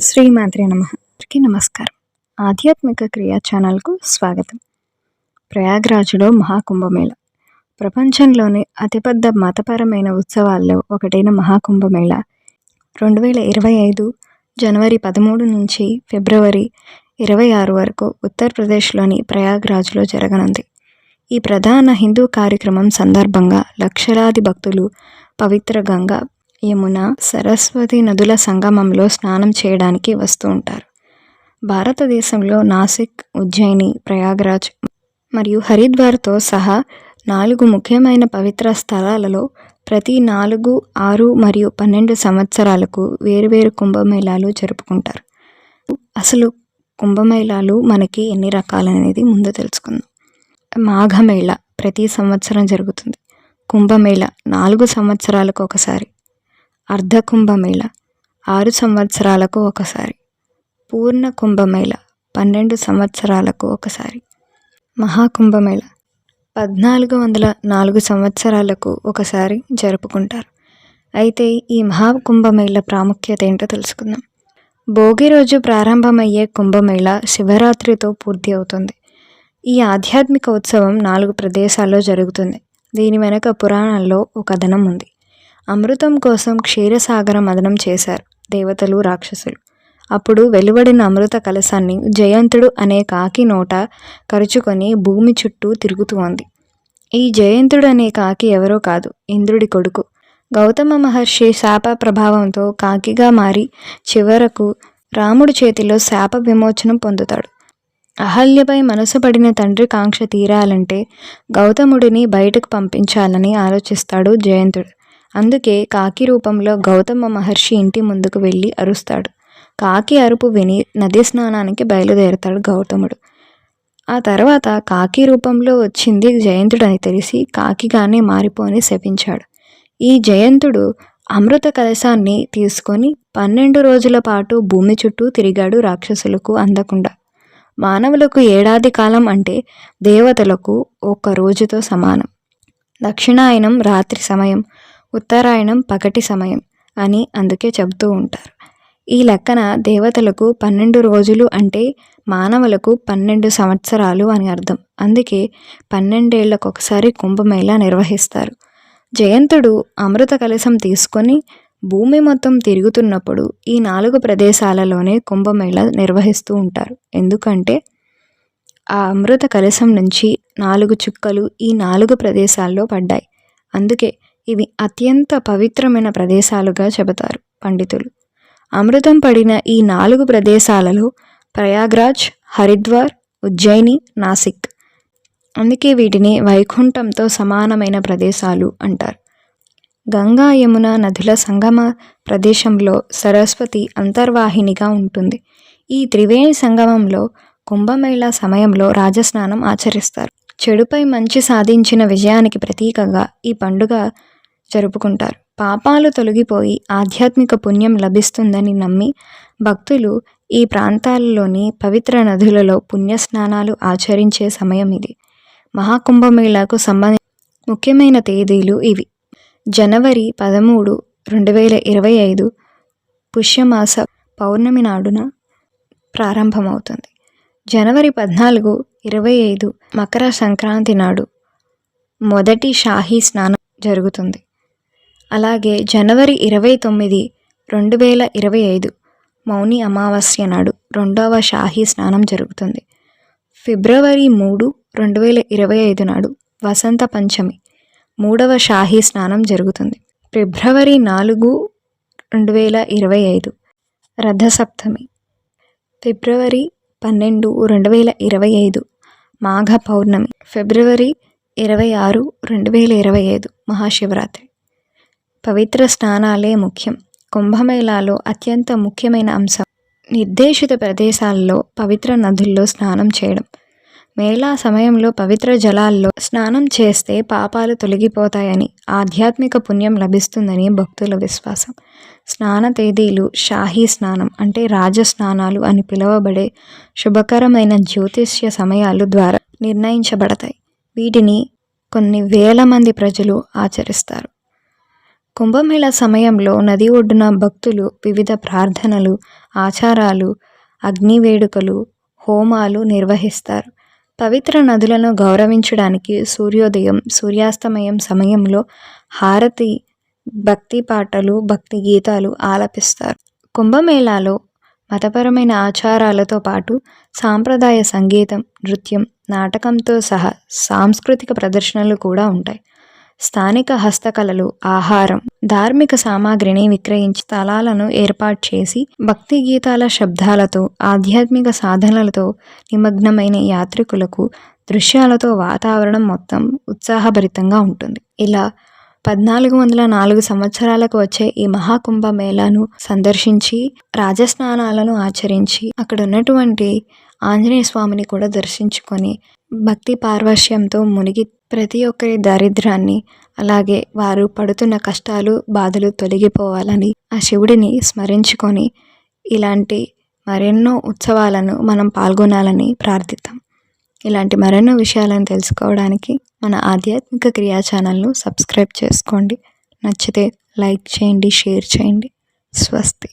శ్రీమాత్రే నమకి నమస్కారం. ఆధ్యాత్మిక క్రియా ఛానల్కు స్వాగతం. ప్రయాగ్రాజ్లో మహాకుంభమేళ. ప్రపంచంలోని అతిపెద్ద మతపరమైన ఉత్సవాల్లో ఒకటైన మహాకుంభమేళ. రెండు వేల ఇరవై ఐదు జనవరి పదమూడు నుంచి ఫిబ్రవరి ఇరవై ఆరు వరకు ఉత్తరప్రదేశ్లోని ప్రయాగ్రాజ్లో జరగనుంది. ఈ ప్రధాన హిందూ కార్యక్రమం సందర్భంగా లక్షలాది భక్తులు పవిత్ర గంగా యమున సరస్వతి నదుల సంగమంలో స్నానం చేయడానికి వస్తూ ఉంటారు. భారతదేశంలో నాసిక్ ఉజ్జయిని ప్రయాగ్రాజ్ మరియు హరిద్వార్తో సహా నాలుగు ముఖ్యమైన పవిత్ర స్థలాలలో ప్రతి నాలుగు ఆరు మరియు పన్నెండు సంవత్సరాలకు వేరువేరు కుంభమేళాలు జరుపుకుంటారు. అసలు కుంభమేళాలు మనకి ఎన్ని రకాలనేది ముందు తెలుసుకుందాం. మాఘమేళ ప్రతి సంవత్సరం జరుగుతుంది. కుంభమేళ నాలుగు సంవత్సరాలకు ఒకసారి. అర్ధ కుంభమేళ ఆరు సంవత్సరాలకు ఒకసారి. పూర్ణ కుంభమేళ పన్నెండు సంవత్సరాలకు ఒకసారి. మహాకుంభమేళ పద్నాలుగు వందల నాలుగు సంవత్సరాలకు ఒకసారి జరుపుకుంటారు. అయితే ఈ మహాకుంభమేళ ప్రాముఖ్యత ఏంటో తెలుసుకుందాం. భోగి రోజు ప్రారంభమయ్యే కుంభమేళ శివరాత్రితో పూర్తి అవుతుంది. ఈ ఆధ్యాత్మిక ఉత్సవం నాలుగు ప్రదేశాల్లో జరుగుతుంది. దీని వెనుక పురాణాల్లో ఒక కథనం ఉంది. అమృతం కోసం క్షీరసాగర మదనం చేశారు దేవతలు రాక్షసులు. అప్పుడు వెలువడిన అమృత కలశాన్ని జయంతుడు అనే కాకి నోట కరుచుకొని భూమి చుట్టూ తిరుగుతూ ఉంది. ఈ జయంతుడు అనే కాకి ఎవరో కాదు ఇంద్రుడి కొడుకు. గౌతమ మహర్షి శాప ప్రభావంతో కాకిగా మారి చివరకు రాముడి చేతిలో శాప విమోచనం పొందుతాడు. అహల్యపై మనసు పడిన తండ్రి కాంక్ష తీరాలంటే గౌతముడిని బయటకు పంపించాలని ఆలోచిస్తాడు జయంతుడు. అందుకే కాకి రూపంలో గౌతమ మహర్షి ఇంటి ముందుకు వెళ్ళి అరుస్తాడు. కాకి అరుపు విని నది స్నానానికి బయలుదేరతాడు గౌతముడు. ఆ తర్వాత కాకి రూపంలో వచ్చింది జయంతుడని తెలిసి కాకిగానే మారిపోని శపించాడు. ఈ జయంతుడు అమృత కలశాన్ని తీసుకొని పన్నెండు రోజుల పాటు భూమి చుట్టూ తిరిగాడు రాక్షసులకు అందకుండా. మానవులకు ఏడాది కాలం అంటే దేవతలకు ఒక్క రోజుతో సమానం. దక్షిణాయనం రాత్రి సమయం. ఉత్తరాయణం పగటి సమయం అని అందుకే చెబుతూ ఉంటారు. ఈ లెక్కన దేవతలకు పన్నెండు రోజులు అంటే మానవులకు పన్నెండు సంవత్సరాలు అని అర్థం. అందుకే పన్నెండేళ్ళకు ఒకసారి కుంభమేళ నిర్వహిస్తారు. జయంతుడు అమృత కలశం తీసుకొని భూమి మొత్తం తిరుగుతున్నప్పుడు ఈ నాలుగు ప్రదేశాలలోనే కుంభమేళ నిర్వహిస్తూ ఉంటారు. ఎందుకంటే ఆ అమృత కలశం నుంచి నాలుగు చుక్కలు ఈ నాలుగు ప్రదేశాల్లో పడ్డాయి. అందుకే ఇవి అత్యంత పవిత్రమైన ప్రదేశాలుగా చెబుతారు పండితులు. అమృతం పడిన ఈ నాలుగు ప్రదేశాలలో ప్రయాగ్రాజ్ హరిద్వార్ ఉజ్జయిని నాసిక్. అందుకే వీటిని వైకుంఠంతో సమానమైన ప్రదేశాలు అంటారు. గంగా యమున నదుల సంగమ ప్రదేశంలో సరస్వతి అంతర్వాహినిగా ఉంటుంది. ఈ త్రివేణి సంగమంలో కుంభమేళా సమయంలో రాజస్నానం ఆచరిస్తారు. చెడుపై మంచి సాధించిన విజయానికి ప్రతీకగా ఈ పండుగ జరుపుకుంటారు. పాపాలు తొలగిపోయి ఆధ్యాత్మిక పుణ్యం లభిస్తుందని నమ్మి భక్తులు ఈ ప్రాంతాలలోని పవిత్ర నదులలో పుణ్యస్నానాలు ఆచరించే సమయం ఇది. మహాకుంభమేళాకు సంబంధించిన ముఖ్యమైన తేదీలు ఇవి. జనవరి పదమూడు రెండు వేల ఇరవై ఐదు పుష్యమాస పౌర్ణమి నాడున ప్రారంభమవుతుంది. జనవరి పద్నాలుగు ఇరవై ఐదు మకర సంక్రాంతి నాడు మొదటి షాహీ స్నానం జరుగుతుంది. అలాగే జనవరి ఇరవై తొమ్మిది రెండు వేల ఇరవై ఐదు మౌని అమావాస్య నాడు రెండవ షాహీ స్నానం జరుగుతుంది. ఫిబ్రవరి మూడు రెండు వేల ఇరవై ఐదు నాడు వసంత పంచమి మూడవ షాహీ స్నానం జరుగుతుంది. ఫిబ్రవరి నాలుగు రెండు వేల ఇరవై ఐదు రథసప్తమి ఫిబ్రవరి పన్నెండు రెండు వేల ఇరవై ఐదు మాఘ పౌర్ణమి ఫిబ్రవరి ఇరవై ఆరు రెండు వేల ఇరవై ఐదు మహాశివరాత్రి. పవిత్ర స్నానాలే ముఖ్యం. కుంభమేళాలో అత్యంత ముఖ్యమైన అంశం నిర్దేశిత ప్రదేశాల్లో పవిత్ర నదుల్లో స్నానం చేయడం. మేళా సమయంలో పవిత్ర జలాల్లో స్నానం చేస్తే పాపాలు తొలగిపోతాయని ఆధ్యాత్మిక పుణ్యం లభిస్తుందని భక్తుల విశ్వాసం. స్నాన తేదీలు షాహీ స్నానం అంటే రాజస్నానాలు అని పిలువబడే శుభకరమైన జ్యోతిష్య సమయాలు ద్వారా నిర్ణయించబడతాయి. వీటిని కొన్ని వేల మంది ప్రజలు ఆచరిస్తారు. కుంభమేళ సమయంలో నది ఒడ్డున భక్తులు వివిధ ప్రార్థనలు ఆచారాలు అగ్ని వేడుకలు హోమాలు నిర్వహిస్తారు. పవిత్ర నదులను గౌరవించడానికి సూర్యోదయం సూర్యాస్తమయం సమయంలో హారతి భక్తి పాటలు భక్తి గీతాలు ఆలపిస్తారు. కుంభమేళాలో మతపరమైన ఆచారాలతో పాటు సాంప్రదాయ సంగీతం నృత్యం నాటకంతో సహా సాంస్కృతిక ప్రదర్శనలు కూడా ఉంటాయి. స్థానిక హస్తకళలు ఆహారం ధార్మిక సామాగ్రిని విక్రయించి స్థలాలను ఏర్పాటు చేసి భక్తి గీతాల శబ్దాలతో ఆధ్యాత్మిక సాధనలతో నిమగ్నమైన యాత్రికులకు దృశ్యాలతో వాతావరణం మొత్తం ఉత్సాహభరితంగా ఉంటుంది. ఇలా పద్నాలుగు వందల నాలుగు సంవత్సరాలకు వచ్చే ఈ మహాకుంభ మేళాను సందర్శించి రాజస్నానాలను ఆచరించి అక్కడ ఉన్నటువంటి ఆంజనేయ స్వామిని కూడా దర్శించుకొని భక్తి పార్వశ్యంతో మునిగి ప్రతి ఒక్కరి దారిద్రాన్ని అలాగే వారు పడుతున్న కష్టాలు బాధలు తొలగిపోవాలని ఆ శివుడిని స్మరించుకొని ఇలాంటి మరెన్నో ఉత్సవాలను మనం పాల్గొనాలని ప్రార్థిద్దాం. ఇలాంటి మరెన్నో విషయాలను తెలుసుకోవడానికి మన ఆధ్యాత్మిక క్రియా ఛానల్ను సబ్స్క్రైబ్ చేసుకోండి. నచ్చితే లైక్ చేయండి షేర్ చేయండి. స్వస్తి.